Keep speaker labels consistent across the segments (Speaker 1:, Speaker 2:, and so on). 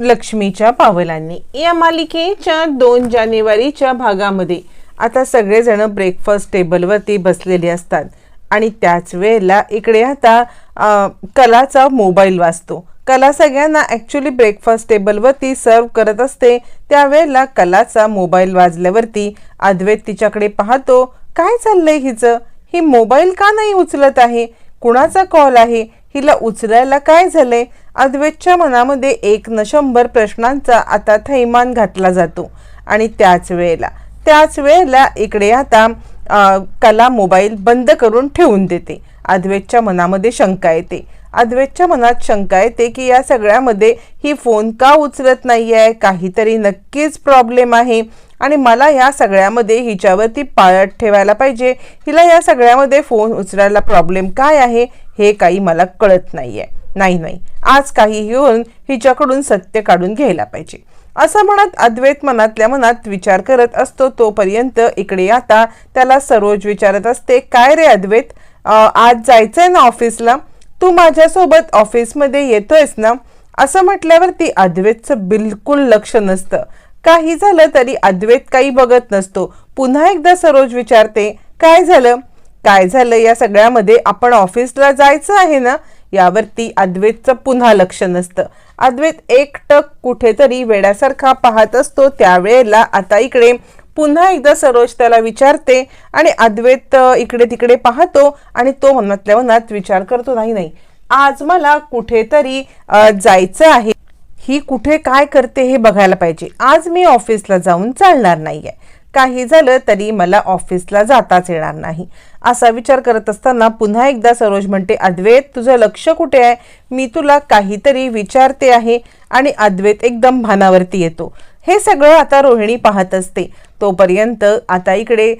Speaker 1: लक्ष्मीच्या पावलांनी. या मालिकेच्या दोन जानेवारीच्या भागामध्ये आता सगळेजण ब्रेकफास्ट टेबलवरती बसलेले असतात. आणि त्याच वेळेला इकडे आता कलाचा मोबाईल वाजतो. कला सगळ्यांना ॲक्च्युली ब्रेकफास्ट टेबलवरती सर्व करत असते. त्यावेळेला कलाचा मोबाईल वाजल्यावरती अद्वैत तिच्याकडे पाहतो काय चाललंय हिचं? ही मोबाईल का नाही उचलत आहे? कुणाचा कॉल आहे? तिला उचलायला काय झाले अद्वैतच्या मनामध्ये एक न शंभर प्रश्नांचा आता थैमान घातला जातो. आणि त्याच वेळेला त्याच वेळेला इकडे आता कला मोबाईल बंद करून ठेवून देते. अद्वैतच्या मनामध्ये शंका येते. अद्वैतच्या मनात शंका येते की या सगळ्यामध्ये ही फोन का उचलत नाही आहे काहीतरी नक्कीच प्रॉब्लेम आहे. आणि मला या सगळ्यामध्ये हिच्यावरती पाळत ठेवायला पाहिजे. हिला या सगळ्यामध्ये फोन उचलायला प्रॉब्लेम काय आहे? हे काही मला कळत नाही आहे नाही नाही. आज काही होऊन हिच्याकडून सत्य काढून घ्यायला पाहिजे. असं म्हणत अद्वैत मनातल्या मनात विचार करत असतो तोपर्यंत इकडे आता त्याला सरोज विचारत असते काय रे अद्वैत? आज जायचंय ना ऑफिसला? तू माझ्यासोबत ऑफिसमध्ये येतोयस ना? असं म्हटल्यावरती अद्वैतचं बिलकुल लक्ष नसतं. काही झालं तरी अद्वैत काही बघत नसतो. पुन्हा एकदा सरोज विचारते काय झालं? काय झालं? या सगळ्यामध्ये आपण ऑफिसला जायचं आहे ना यावरती अद्वैतचं पुन्हा लक्ष नसतं. अद्वैत एकटक कुठेतरी वेड्यासारखा पाहत असतो. त्यावेळेला आता इकडे पुन्हा एकदा सरोज त्याला विचारते आणि अद्वैत इकडे तिकडे पाहतो आणि तो मनातल्या मनात विचार करतो नाही नाही आज मला कुठेतरी जायचं आहे. ही कुठे काय करते हे बघायला पाहिजे. आज मी ऑफिसला जाऊन चालणार नाहीये. काही झालं तरी मला ऑफिसला जाताच येणार नाही. असा विचार करत असताना पुन्हा एकदा सरोज म्हणते अद्वैत तुझं लक्ष कुठे आहे? मी तुला काहीतरी विचारते आहे आणि अद्वैत एकदम भानावरती येतो. हे सगळं आता रोहिणी पाहत असते. तोपर्यंत आता इकडे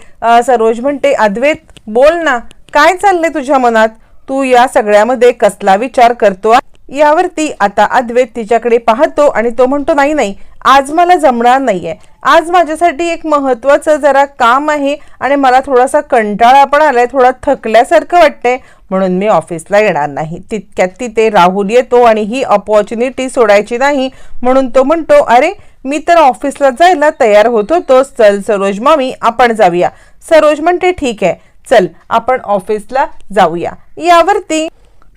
Speaker 1: सरोज म्हणते अद्वैत बोल ना काय चाललंय तुझ्या मनात? तू या सगळ्यामध्ये कसला विचार करतो यावरती आता अद्वैत तिच्याकडे पाहतो आणि तो म्हणतो नाही नाही आज मला जमणार नाहीये. आज माझ्यासाठी एक महत्वाचं जरा काम आहे आणि मला थोडासा कंटाळा पण आलाय थोडा थकल्यासारखं वाटतंय. म्हणून मी ऑफिसला येणार नाही. तितक्यात तिथे राहुल येतो आणि ही अपॉर्च्युनिटी सोडायची नाही. म्हणून तो म्हणतो अरे मी तर ऑफिसला जायला तयार होत होतो. चल सरोज मामी आपण जाऊया. सरोज म्हणते ठीक आहे. चल आपण ऑफिसला जाऊया. यावरती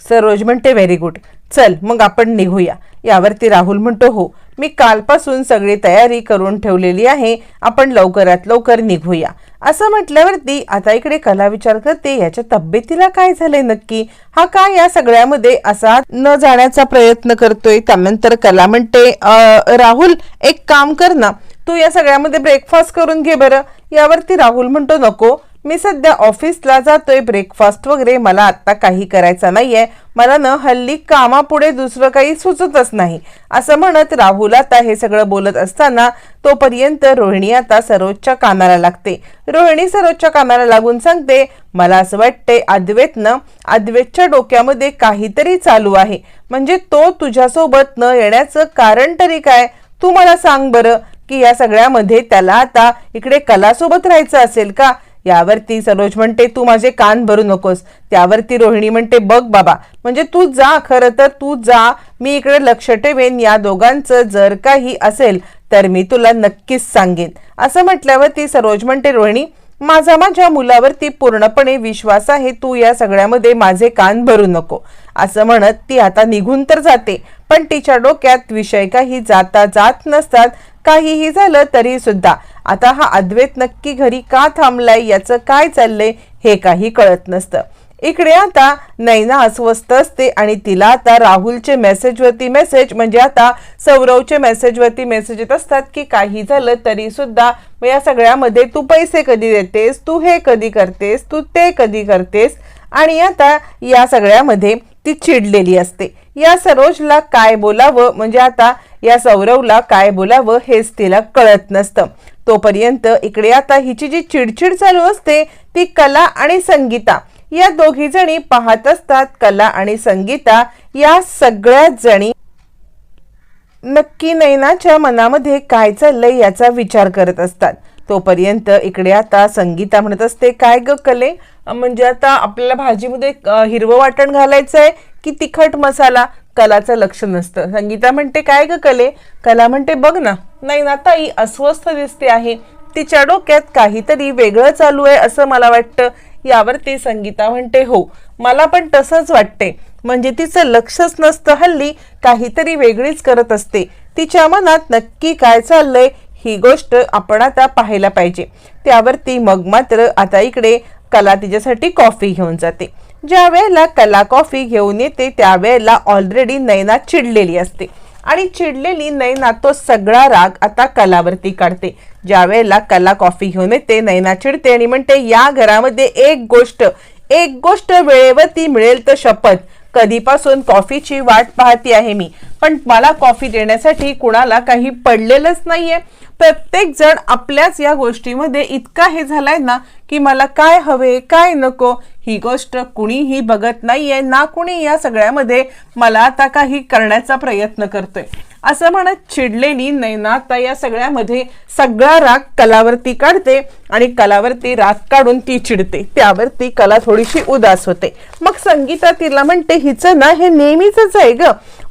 Speaker 1: सरोज म्हणते व्हेरी गुड चल मग आपण निघूया. यावरती राहुल म्हणतो हो. मी कालपासून सगळी तयारी करून ठेवलेली आहे. आपण लवकरात लवकर निघूया. असं म्हटल्यावरती आता इकडे कला विचार करते. याच्या तब्येतीला काय झालंय नक्की? हा काय या सगळ्यामध्ये असा न जाण्याचा प्रयत्न करतोय. त्यानंतर कला म्हणते राहुल एक काम कर ना. तू या सगळ्यामध्ये ब्रेकफास्ट करून घे बरं. यावरती राहुल म्हणतो नको. मी सध्या ऑफिसला जातोय ब्रेकफास्ट वगैरे मला आत्ता काही करायचा नाहीये. मला न हल्ली कामापुढे दुसरं काही सुचतच नाही. असं म्हणत राहुल आता हे सगळं बोलत असताना तोपर्यंत रोहिणी आता सरोजच्या कानाला लागते. रोहिणी सरोजच्या कानाला लागून सांगते मला असं वाटते अद्वैतनं अद्वैतच्या डोक्यामध्ये काहीतरी चालू आहे. म्हणजे तो तुझ्यासोबत न येण्याचं कारण तरी काय? तू मला सांग बरं की या सगळ्यामध्ये त्याला आता इकडे कलासोबत राहायचं असेल का? यावरती सरोज म्हणते तू माझे कान भरू नकोस. त्यावरती रोहिणी म्हणते बघ बाबा म्हणजे तू जा खरं तर तू जा. मी इकडे लक्ष ठेवेन या दोघांचं जर काही असेल तर मी तुला नक्कीच सांगेन. असं म्हटल्यावरती सरोज म्हणते रोहिणी माझा माझ्या मुलावरती पूर्णपणे विश्वास आहे तू या सगळ्यामध्ये माझे कान भरू नको. असं म्हणत ती आता निघून तर जाते पण तिच्या डोक्यात विषय काही जाता जात नसतात. काहीही झालं तरी सुद्धा. आता हा अद्वैत नक्की घरी का थांबलाय याचं काय चाललंय हे काही कळत नसतं. इकडे आता नैना अस्वस्थ असते आणि तिला आता राहुलचे मेसेजवरती मेसेज म्हणजे आता सौरवचे मेसेजवरती मेसेज येत असतात की काही झालं तरी सुद्धा मग या सगळ्यामध्ये तू पैसे कधी देतेस तू हे कधी करतेस तू ते कधी करतेस? आणि आता या सगळ्यामध्ये ती चिडलेली असते. या सरोजला काय बोलावं? म्हणजे आता या सौरवला काय बोलावं हेच तिला कळत नसतं. तोपर्यंत इकडे आता हिची जी चिडचिड चालू असते ती कला आणि संगीता. या दोघी जणी पाहत असतात कला आणि संगीता. या सगळ्या जणी नक्की नैनाच्या मनामध्ये काय चाललंय याचा विचार करत असतात. तोपर्यंत इकडे आता संगीता म्हणत असते काय ग कले? म्हणजे आता आपल्याला भाजीमध्ये हिरवं वाटण घालायचं आहे की तिखट मसाला? कलाचं लक्ष नसतं. संगीता म्हणते काय ग कले? कला म्हणते बघ ना नाही ना ताई अस्वस्थ दिसते आहे. तिच्या डोक्यात काहीतरी वेगळं चालू आहे असं मला वाटतं. यावरती संगीता म्हणते हो मला पण तसंच वाटते. म्हणजे तिचं लक्षच नसतं हल्ली काहीतरी वेगळीच करत असते. तिच्या मनात नक्की काय चाललंय? ही गोष्ट आपण आता पाहायला पाहिजे. त्यावरती मग मात्र आता इकडे कला तिच्यासाठी कॉफी घेऊन जाते. ज्या वेळेला कला कॉफी घेऊन येते त्यावेळेला ऑलरेडी नैना चिडलेली असते. आणि चिडलेली नैना तो सगळा राग आता कलावरती काढते. ज्या वेळेला कला कॉफी घेऊन येते नैना चिडते आणि म्हणते या घरामध्ये एक गोष्ट एक गोष्ट वेळेवरती मिळेल तर शपथ कधीपासून कॉफीची वाट पाहती आहे मी. पण मला कॉफी देण्यासाठी कुणाला काही पडलेलंच नाहीये. प्रत्येक जण आपल्याच या गोष्टीमध्ये इतका हे झालाय ना की मला काय हवे काय नको ही गोष्ट कुणीही बघत नाहीये ना कुणी या सगळ्यामध्ये मला आता काही करण्याचा प्रयत्न करतोय. असं म्हणत चिडलेली नैनाता या सगळ्यामध्ये सगळा राग कलावरती काढते आणि कलावरती राग काढून ती चिडते. त्यावरती कला थोडीशी उदास होते. मग संगीता तिला म्हणते हिचं ना हे नेहमीच आहे ग.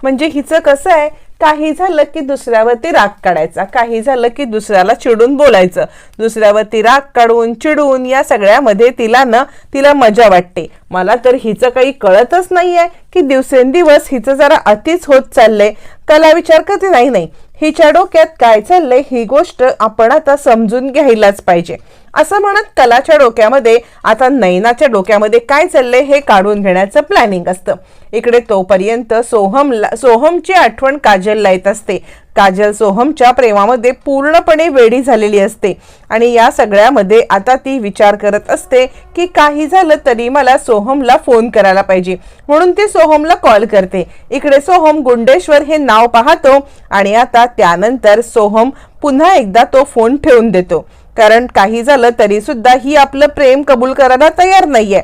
Speaker 1: म्हणजे हिचं कसं आहे काही झालं की दुसऱ्यावरती राग काढायचा काही झालं की दुसऱ्याला चिडून बोलायचं. दुसऱ्यावरती राग काढून चिडून या सगळ्यामध्ये तिला ना तिला मजा वाटते. मला तर हिचं काही कळतच नाही आहे की दिवसेंदिवस हिचं जरा अतिच होत चाललंय. कला विचार करते नाही नाही हिच्या डोक्यात काय चाललंय ही गोष्ट आपण आता समजून घ्यायलाच पाहिजे. असं म्हणत कलाच्या डोक्यामध्ये आता नैनाच्या डोक्यामध्ये काय चाललंय हे काढून घेण्याचं प्लॅनिंग असतं. इकडे तोपर्यंत सोहमला सोहमची आठवण काजलला येत असते. काजल सोहमच्या प्रेमामध्ये पूर्णपणे वेडी झालेली असते आणि या सगळ्यामध्ये आता ती विचार करत असते की काही झालं तरी मला सोहमला फोन करायला पाहिजे. म्हणून ती सोहमला कॉल करते. इकडे सोहम गुंडेश्वर हे नाव पाहतो आणि आता त्यानंतर सोहम पुन्हा एकदा तो फोन ठेवून देतो. कारण काही झालं तरी सुद्धा ही आपलं प्रेम कबूल करायला तयार नाहीये.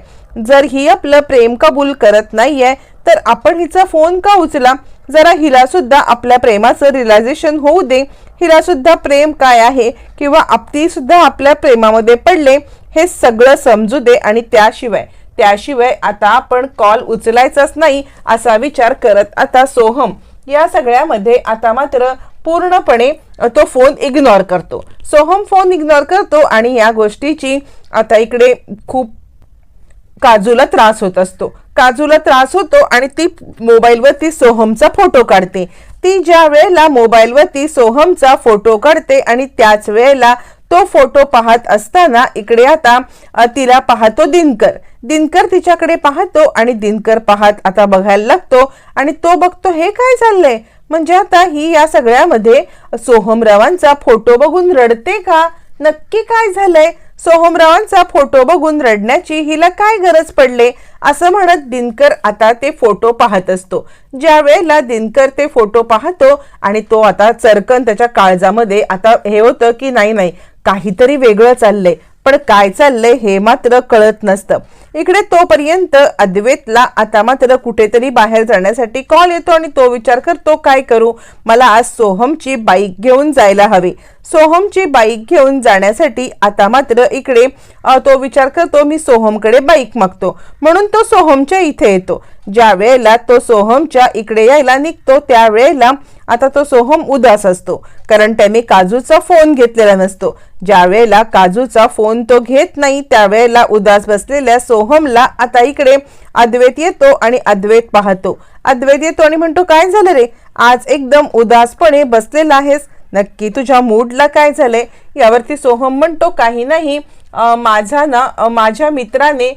Speaker 1: जर ही आपलं प्रेम कबूल करत नाहीये तर आपण हिचा फोन का उचला? जरा हिला सुद्धा आपल्या प्रेमाचं रिलायझेशन होऊ दे. हिला सुद्धा प्रेम काय आहे किंवा आपती सुद्धा आपल्या प्रेमामध्ये पडले हे सगळं समजू दे आणि त्याशिवाय त्याशिवाय आता आपण कॉल उचलायचाच नाही असा विचार करत आता सोहम. या सगळ्यामध्ये आता मात्र पूर्णपणे तो फोन इग्नोर करतो. सोहम फोन इग्नोर करतो आणि या गोष्टीची आता इकडे खूप काजूला त्रास होत असतो. काजूला त्रास होतो आणि ती मोबाईलवरती सोहमचा फोटो काढते. ती ज्या वेळेला मोबाईलवरती सोहमचा फोटो काढते आणि त्याच वेळेला तो फोटो पाहत असताना इकडे आता तिला पाहतो दिनकर. दिनकर तिच्याकडे पाहतो आणि दिनकर पाहत आता बघायला लागतो आणि तो बघतो हे काय चाललंय? म्हणजे आता ही या सगळ्यामध्ये सोहमरावांचा फोटो बघून रडते का? नक्की काय झालंय? सोहमरावांचा फोटो बघून रडण्याची हिला काय गरज पडले? असं म्हणत दिनकर आता ते फोटो पाहत असतो. ज्या वेळेला दिनकर ते फोटो पाहतो आणि तो आता चरकन त्याच्या काळजामध्ये आता हे होतं की नाही नाही काहीतरी वेगळं चाललंय. पण काय चाललंय हे मात्र कळत नसतं. इकडे तोपर्यंत अद्वैतला आता मात्र कुठेतरी बाहेर जाण्यासाठी कॉल येतो आणि तो विचार करतो काय करू? मला आज सोहमची बाईक घेऊन जायला हवी. सोहमची बाईक घेऊन जाण्यासाठी आता मात्र इकडे तो विचार करतो मी सोहमकडे बाईक मागतो. म्हणून तो सोहमच्या इथे येतो. ज्या वेळेला तो सोहमच्या इकडे यायला निघतो त्यावेळेला आता तो सोहम उदास असतो. कारण त्याने काजूचा फोन घेतलेला नसतो. ज्या वेळेला काजूचा फोन तो घेत नाही त्यावेळेला उदास बसलेल्या सोहमला आता इकडे अद्वैत येतो आणि अद्वैत पाहतो. अद्वैत येतो आणि म्हणतो काय झालं रे? आज एकदम उदासपणे बसलेला आहेस. नक्की तुझ्या मूडला काय झालंय? यावरती सोहम म्हणतो काही नाही. माझा ना माझ्या मित्राने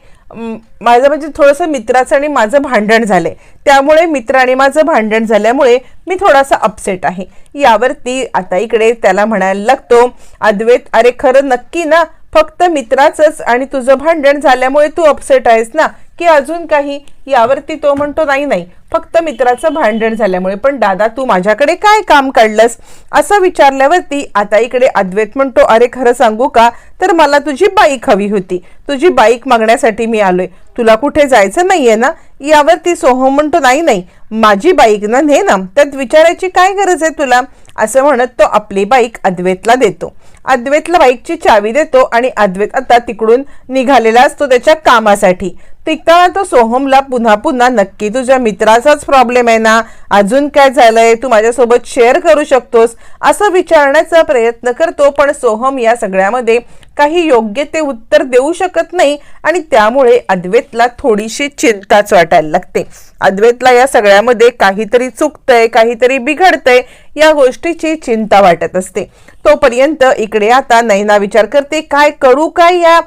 Speaker 1: माझं म्हणजे थोडंसं मित्राचं आणि माझं भांडण झालंय. त्यामुळे मित्राने माझं भांडण झाल्यामुळे मी थोडासा अपसेट आहे. यावरती आता इकडे त्याला म्हणायला लागतो अद्वैत अरे खरं नक्की ना फक्त मित्राचंच आणि तुझं भांडण झाल्यामुळे तू अपसेट आहेस ना? की अजून काही? यावरती तो म्हणतो नाही नाही. फक्त मित्राचं भांडण झाल्यामुळे पण दादा तू माझ्याकडे काय काम काढलंस? असं विचारल्यावरती आता इकडे अद्वैत म्हणतो अरे खरं सांगू का? तर मला तुझी बाईक हवी होती. तुझी बाईक मागण्यासाठी मी आलोय. तुला कुठे जायचं नाहीये ना? यावरती सोहम म्हणतो नाही नाही. माझी बाईक ना ने ना. त्यात विचारायची काय गरज आहे तुला? असं म्हणत तो आपली बाईक अद्वैतला देतो. अद्वैतला बाईकची चावी देतो आणि अद्वैत आता तिकडून निघालेला असतो त्याच्या कामासाठी. टिकताना तो सोहमला पुन्हा पुन्हा नक्की तुझ्या मित्राचाच प्रॉब्लेम आहे ना? अजून काय झालंय? तू माझ्यासोबत शेअर करू शकतोस असं विचारण्याचा प्रयत्न करतो पण सोहम या सगळ्यामध्ये काही योग्य ते उत्तर देऊ शकत नाही आणि त्यामुळे अद्वैतला थोडीशी चिंताच वाटायला लागते. अद्वैतला या सगळ्यामध्ये काहीतरी चुकतंय काहीतरी बिघडतंय या गोष्टीची चिंता वाटत असते. तोपर्यंत इकडे आता नैना विचार करते काय करू काय या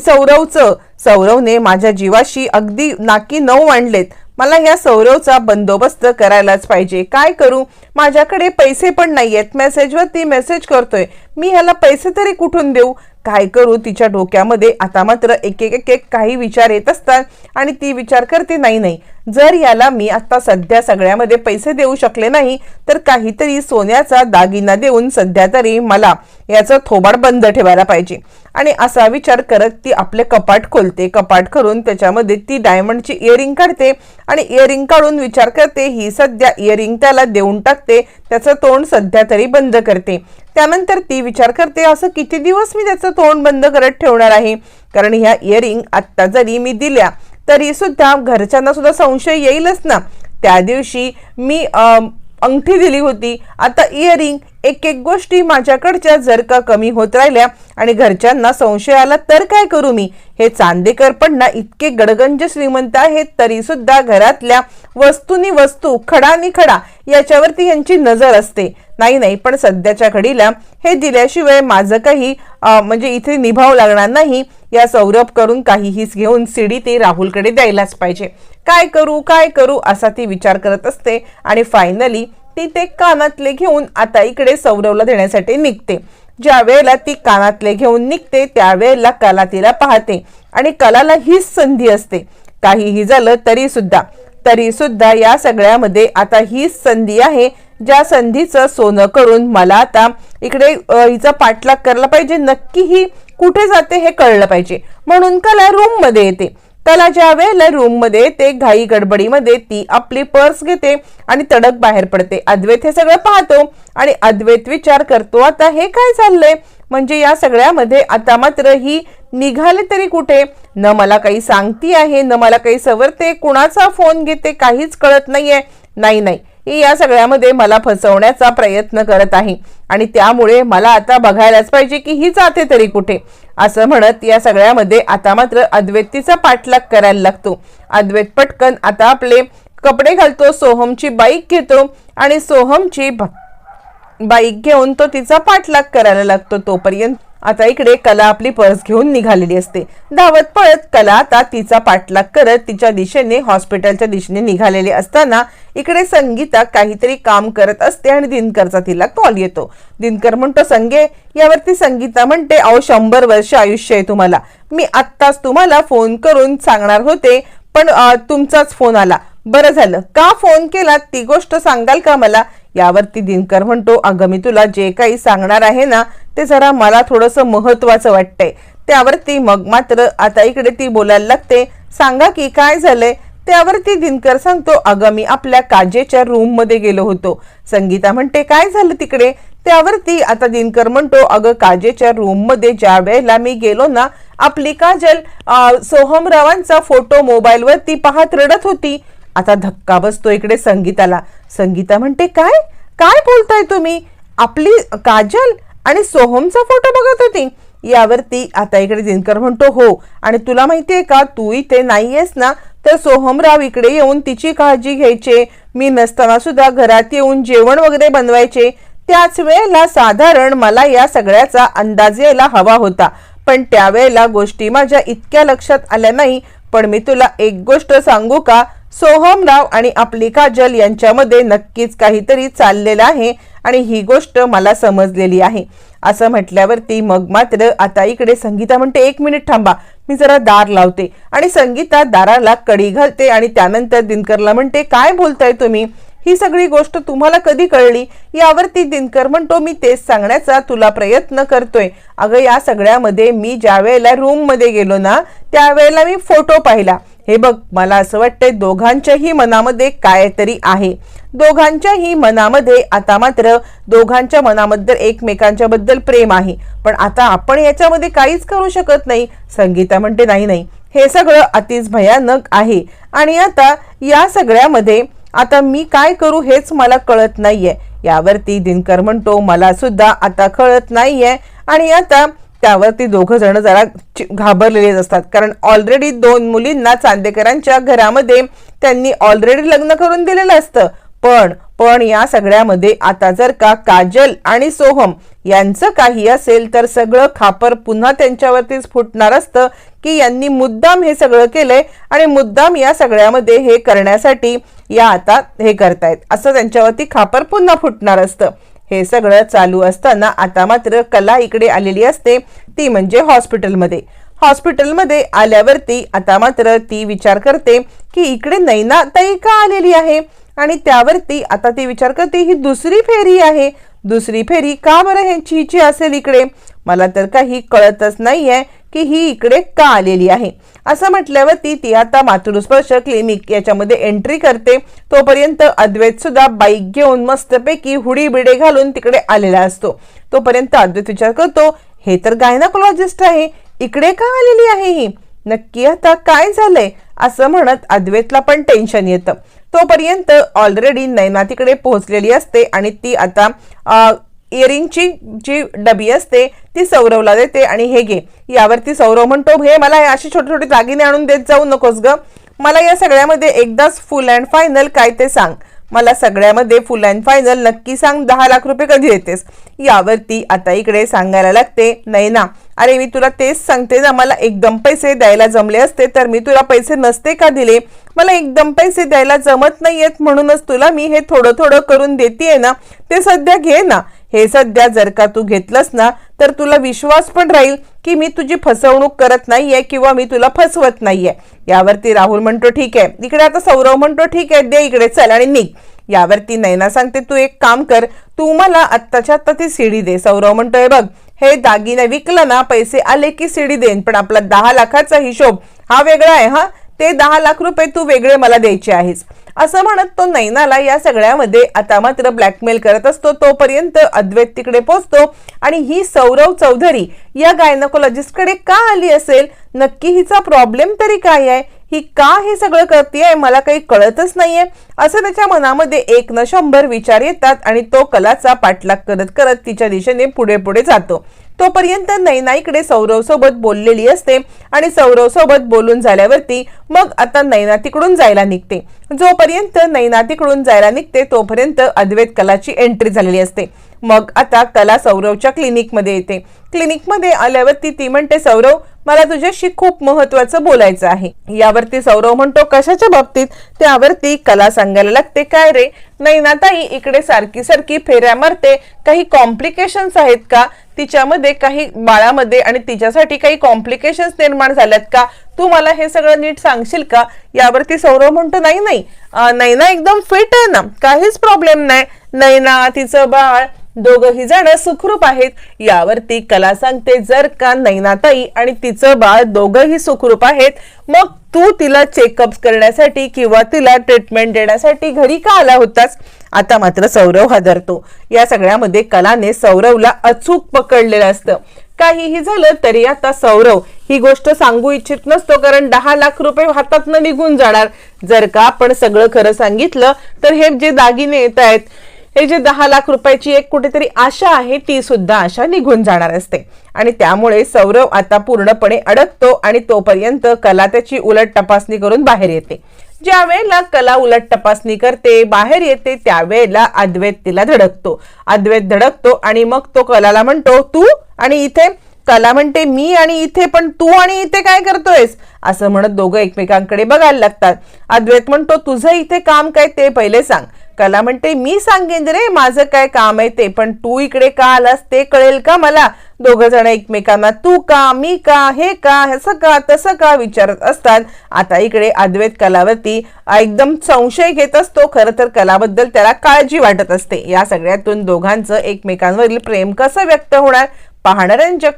Speaker 1: सौरवचं? सौरवने माझ्या जीवाशी अगदी नाकी नऊ आणलेत मला या सौरवचा बंदोबस्त करायलाच पाहिजे. काय करू? माझ्याकडे पैसे पण नाही आहेत मेसेजवर ती मेसेज करतोय. मी ह्याला पैसे तरी कुठून देऊ? काय करू? तिच्या डोक्यामध्ये आता मात्र एक एक एक एक काही विचार येत असतात आणि ती विचार करते नाही नाही. जर याला मी आता सध्या सगळ्यामध्ये पैसे देऊ शकले नाही तर काहीतरी सोन्याचा दागिना देऊन सध्या तरी मला याचं थोबाड बंद ठेवायला पाहिजे. आणि असा विचार करत ती आपले कपाट खोलते. कपाट करून त्याच्यामध्ये ती डायमंडची इयरिंग काढते आणि इयरिंग काढून विचार करते ही सध्या इयरिंग त्याला देऊन टाकते त्याचं तोंड सध्या तरी बंद करते. त्यानंतर ती विचार करते असं किती दिवस मी त्याचं तोंड बंद करत ठेवणार आहे? कारण ह्या इयरिंग आत्ता जरी मी दिल्या तरी सुद्धा घरच्यांना सुद्धा संशय येईलच ना. त्या दिवशी मी अंगठी दिली होती. आता इयरिंग एक एक गोष्टी माझ्याकडच्या जर का कमी होत राहिल्या आणि घरच्यांना संशय आला तर काय करू मी? हे चांदेकर पण ना इतके गडगंज श्रीमंत आहेत तरी सुद्धा घरातल्या वस्तूनी वस्तू खडानी खडा याच्यावरती यांची नजर असते. नाही नाही पण सध्याच्या घडीला हे दिल्याशिवाय माझं काही म्हणजे इथे निभाव लागणार नाही. या सौरभ करून काहीहीच घेऊन सीडी ते राहुलकडे द्यायलाच पाहिजे. काय करू काय करू असा ती विचार करत असते आणि फायनली ती ते कानातले घेऊन आता इकडे सौरवला देण्यासाठी निघते. ज्या वेळेला ती कानातले घेऊन निघते त्यावेळेला कला तिला पाहते आणि कलाला हीच संधी असते. काहीही झालं तरी सुद्धा तरी सुद्धा या सगळ्यामध्ये आता हीच संधी आहे. ज्या संधीचं सोनं करून मला आता इकडे हिचा पाठलाग करायला पाहिजे. नक्की ही कुठे जाते हे कळलं पाहिजे. म्हणून कला रूममध्ये येते. कला ज्या वेळेला रूममध्ये येते घाई गडबडीमध्ये ती आपली पर्स घेते आणि तडक बाहेर पडते. अद्वैत हे सगळं पाहतो आणि अद्वैत विचार करतो आता हे काय चाललंय? म्हणजे या सगळ्यामध्ये आता मात्र ही निघाले तरी कुठे? न मला काही सांगती आहे न मला काही सवरते कुणाचा फोन घेते काहीच कळत नाहीये. नाही नाही. ही या सगळ्यामध्ये मला फसवण्याचा प्रयत्न करत आहे. आणि त्यामुळे मला आता बघायलाच पाहिजे की ही जाते तरी कुठे. असं म्हणत या सगळ्यामध्ये आता मात्र अद्वैतीचा पाठलाग करायला लागतो. अद्वैत पटकन आता आपले कपडे घालतो सोहमची बाईक घेतो आणि सोहमची बाईक घेऊन तो तिचा पाठलाग करायला लागतो तोपर्यंत आता इकडे कला आपली पर्स घेऊन निघालेली असते. धावत पळत कला आता तिचा पाठलाग करत तिच्या दिशेने हॉस्पिटलच्या दिशेने निघालेली असताना इकडे संगीता काहीतरी काम करत असते आणि दिनकरचा तिला कॉल येतो. दिनकर म्हणतो संगे यावरती संगीता म्हणते अहो शंभर वर्ष आयुष्य आहे तुम्हाला. मी आत्ताच तुम्हाला फोन करून सांगणार होते पण तुमचाच फोन आला. बरं झालं. का फोन केला? ती गोष्ट सांगाल का मला? यावरती दिनकर म्हणतो अगं मी तुला जे काही सांगणार आहे ना ते जरा मला थोडंसं महत्वाचं वाटतंय. त्यावरती मग मात्र आता इकडे ती बोलायला लागते. सांगा की काय झालंय? त्यावरती दिनकर सांगतो अगं मी आपल्या काजेच्या रूममध्ये गेलो होतो. संगीता म्हणते काय झालं तिकडे? त्यावरती आता दिनकर म्हणतो अगं काजेच्या रूममध्ये ज्या वेळेला मी गेलो ना आपली काजल सोहमरावांचा फोटो मोबाईल वरती पाहत रडत होती. आता धक्का बसतो इकडे संगीताला. संगीता म्हणते काय? काय बोलताय तुम्ही? आपली काजल आणि सोहमचा फोटो बघत होती. यावरती आता इकडे दिनकर म्हणतो हो आणि तुला माहिती आहे का? तू इथे नाहीयेस ना? तर सोहमराव इकडे येऊन तिची काळजी घ्यायचे. मी नसताना सुद्धा घरात येऊन जेवण वगैरे बनवायचे. त्याच वेळेला साधारण मला या सगळ्याचा अंदाज यायला हवा होता. पण त्यावेळेला गोष्टी माझ्या इतक्या लक्षात आल्या नाही. पण मी तुला एक गोष्ट सांगू का? सोहमराव आणि आपली काजल यांच्यामध्ये नक्कीच काहीतरी चाललेलं आहे आणि ही गोष्ट मला समजलेली आहे. असं म्हटल्यावरती मग मात्र आता इकडे संगीता म्हणते एक मिनिट थांबा मी जरा दार लावते. आणि संगीता दाराला कडी घालते आणि त्यानंतर दिनकरला म्हणते काय बोलताय तुम्ही? ही सगळी गोष्ट तुम्हाला कधी कळली? यावरती दिनकर म्हणतो मी तेच सांगण्याचा तुला प्रयत्न करतोय. अगं या सगळ्यामध्ये मी ज्या वेळेला रूममध्ये गेलो ना त्यावेळेला मी फोटो पाहिला. हे बघ मला असं वाटतंय दोघांच्याही मनामध्ये कायतरी आहे. दोघांच्याही मनामध्ये आता मात्र दोघांच्या मनाबद्दल एकमेकांच्या बद्दल प्रेम आहे. पण आता आपण याच्यामध्ये काहीच करू शकत नाही. संगीता म्हणते नाही नाही हे सगळं अतिच भयानक आहे. आणि आता या सगळ्यामध्ये आता मी काय करू हेच मला कळत नाहीये. यावरती दिनकर म्हणतो मला सुद्धा आता कळत नाहीये. आणि आता त्यावरती दोघं जण जरा चि- घाबरलेलेच असतात. कारण ऑलरेडी दोन मुलींना चांदेकरांच्या घरामध्ये त्यांनी ऑलरेडी लग्न करून दिलेलं असतं. पण पण या सगळ्यामध्ये आता जर का काजल आणि सोहम यांचं काही असेल तर सगळं खापर पुन्हा त्यांच्यावरतीच फुटणार असतं की यांनी मुद्दाम हे सगळं केलंय आणि मुद्दाम या सगळ्यामध्ये हे करण्यासाठी या आता हे करतायत. असं त्यांच्यावरती खापर पुन्हा फुटणार असतं. हे सगळं चालू असताना आता मात्र कला इकडे आलेली असते. ती म्हणजे हॉस्पिटलमध्ये. हॉस्पिटलमध्ये आल्यावरती आता मात्र ती विचार करते की इकडे नैना ताई का आलेली आहे? आणि त्यावरती आता ती विचार करते ही दुसरी फेरी आहे. दुसरी फेरी का बरं ह्यांची हिची असेल इकडे? मला तर काही कळतच नाही आहे की ही इकडे का आलेली आहे? असं म्हटल्यावरती ती आता मातृस्पर्श क्लिनिक याच्यामध्ये एंट्री करते. तोपर्यंत अद्वैत सुद्धा बाईक घेऊन मस्तपैकी हुडी बिडे घालून तिकडे आलेला असतो. तोपर्यंत अद्वैत विचार करतो हे तर गायनाकोलॉजिस्ट आहे. इकडे का आलेली आहे ही? नक्की आता काय झालंय? असं म्हणत अद्वैतला पण टेन्शन येतं. तोपर्यंत ऑलरेडी नैना तिकडे पोहोचलेली असते आणि ती आता इयरिंगची जी डबी असते ती सौरवला देते आणि हे घे. यावरती सौरव म्हणतो हे मला अशी छोटी छोटे छोटे दागिने आणून देत जाऊ नकोस ग. मला या सगळ्यामध्ये एकदाच फुल अँड फायनल काय ते सांग. मला सगळ्यामध्ये फुल अँड फायनल नक्की सांग दहा लाख रुपये कधी देतेस यावरती आता इकडे सांगायला लागते नाही ना अरे मी तुला तेच सांगते ना मला एकदम पैसे द्यायला जमले असते तर मी तुला पैसे नसते का दिले? मला एकदम पैसे द्यायला जमत नाहीयेत म्हणूनच तुला मी हे थोडं थोडं करून देते ना ते सध्या घे ना. हे सध्या जर का तू घेतलंस ना तर तुला विश्वास पण राहील की मी तुझी फसवणूक करत नाहीये किंवा मी तुला फसवत नाहीये. यावरती राहुल म्हणतो ठीक आहे. इकडे आता सौरव म्हणतो ठीक आहे दे इकडे चल आणि निघ. यावरती नैना सांगते तू एक काम कर तू मला आत्ताच्या आत्ता ती सीडी दे. सौरव म्हणतोय बघ हे दागिने विकलं ना पैसे आले की सीडी देईन पण आपला दहा लाखाचा हिशोब हा वेगळा आहे हा. ते दहा लाख रुपये तू वेगळे मला द्यायचे आहेस. असं म्हणत तो नैनाला या सगळ्यामध्ये आता मात्र ब्लॅकमेल करत असतो. तोपर्यंत अद्वैत तिकडे पोहोचतो. आणि ही सौरव चौधरी या गायनकोलॉजिस्टकडे का आली असेल? नक्की हिचा प्रॉब्लेम तरी काय आहे? ही का हे सगळं करते मला काही कळतच नाहीये. असं त्याच्या मनामध्ये एक न शंभर विचार येतात आणि तो कलाचा पाठलाग करत करत तिच्या दिशेने पुढे पुढे जातो. तोपर्यंत नैनाईकडे सौरव सोबत बोललेली असते आणि सौरव सोबत बोलून झाल्यावरती मग आता नैना तिकडून जायला निघते. जोपर्यंत नैना तिकडून जायला निघते तोपर्यंत अद्वैत कलाची एंट्री झालेली असते. मग आता कला सौरवच्या क्लिनिकमध्ये येते. क्लिनिकमध्ये आल्यावरती ती म्हणते सौरव मला तुझ्याशी खूप महत्वाचं बोलायचं आहे. यावरती सौरव म्हणतो कशाच्या बाबतीत? त्यावरती कला सांगायला लागते काय रे? नैनाताई इकडे सारखी सारखी फेऱ्या मारते. काही कॉम्प्लिकेशन्स आहेत का? तिच्यामध्ये काही बाळामध्ये आणि तिच्यासाठी काही कॉम्प्लिकेशन्स निर्माण झाल्यात का? तू मला हे सगळं नीट सांगशील का? यावरती सौरव म्हणतो नाही नाही. नैना एकदम फिट आहे ना. काहीच प्रॉब्लेम नाही. नैना तिचं बाळ दोघही जण सुखरूप आहेत. यावरती कला सांगते जर का नैनाताई आणि तिचं बाळ दोघही सुखरूप आहेत मग तू तिला चेकअप करण्यासाठी किंवा तिला ट्रीटमेंट देण्यासाठी घरी का आला होतास? आता मात्र सौरव हादरतो. या सगळ्यामध्ये कलाने सौरवला अचूक पकडलेलं असतं. काहीही झालं तरी आता सौरव ही गोष्ट सांगू इच्छित नसतो कारण दहा लाख रुपये हातातनं निघून जाणार. जर का आपण सगळं खरं सांगितलं तर हे जे दागिने येत आहेत हे जे दहा लाख रुपयाची एक कुठेतरी आशा आहे ती सुद्धा आशा निघून जाणार असते. आणि त्यामुळे सौरव आता पूर्णपणे अडकतो आणि तोपर्यंत कला त्याची उलट तपासणी करून बाहेर येते. ज्या वेळेला कला उलट तपासणी करते बाहेर येते त्यावेळेला अद्वैत तिला धडकतो. अद्वैत धडकतो आणि मग तो कलाला म्हणतो तू आणि इथे? कला म्हणते मी आणि इथे पण तू आणि इथे काय करतोयस? असं म्हणत दोघं एकमेकांकडे बघायला लागतात. अद्वैत म्हणतो तुझं इथे काम काय ते पहिले सांग. कला म्हणते मी सांगेन रे माझं काय काम आहे ते पण तू इकडे का आलास ते कळेल का मला? दोघ जण एकमेकांना तू का मी का हे का असं का तसं का? विचारत असतात. आता इकडे अद्वैत कलावरती एकदम संशय घेत असतो. खरं तर कलाबद्दल त्याला काळजी वाटत असते. या सगळ्यातून दोघांचं एकमेकांवरील प्रेम कसं व्यक्त होणार? पाहणाऱ्यांच्या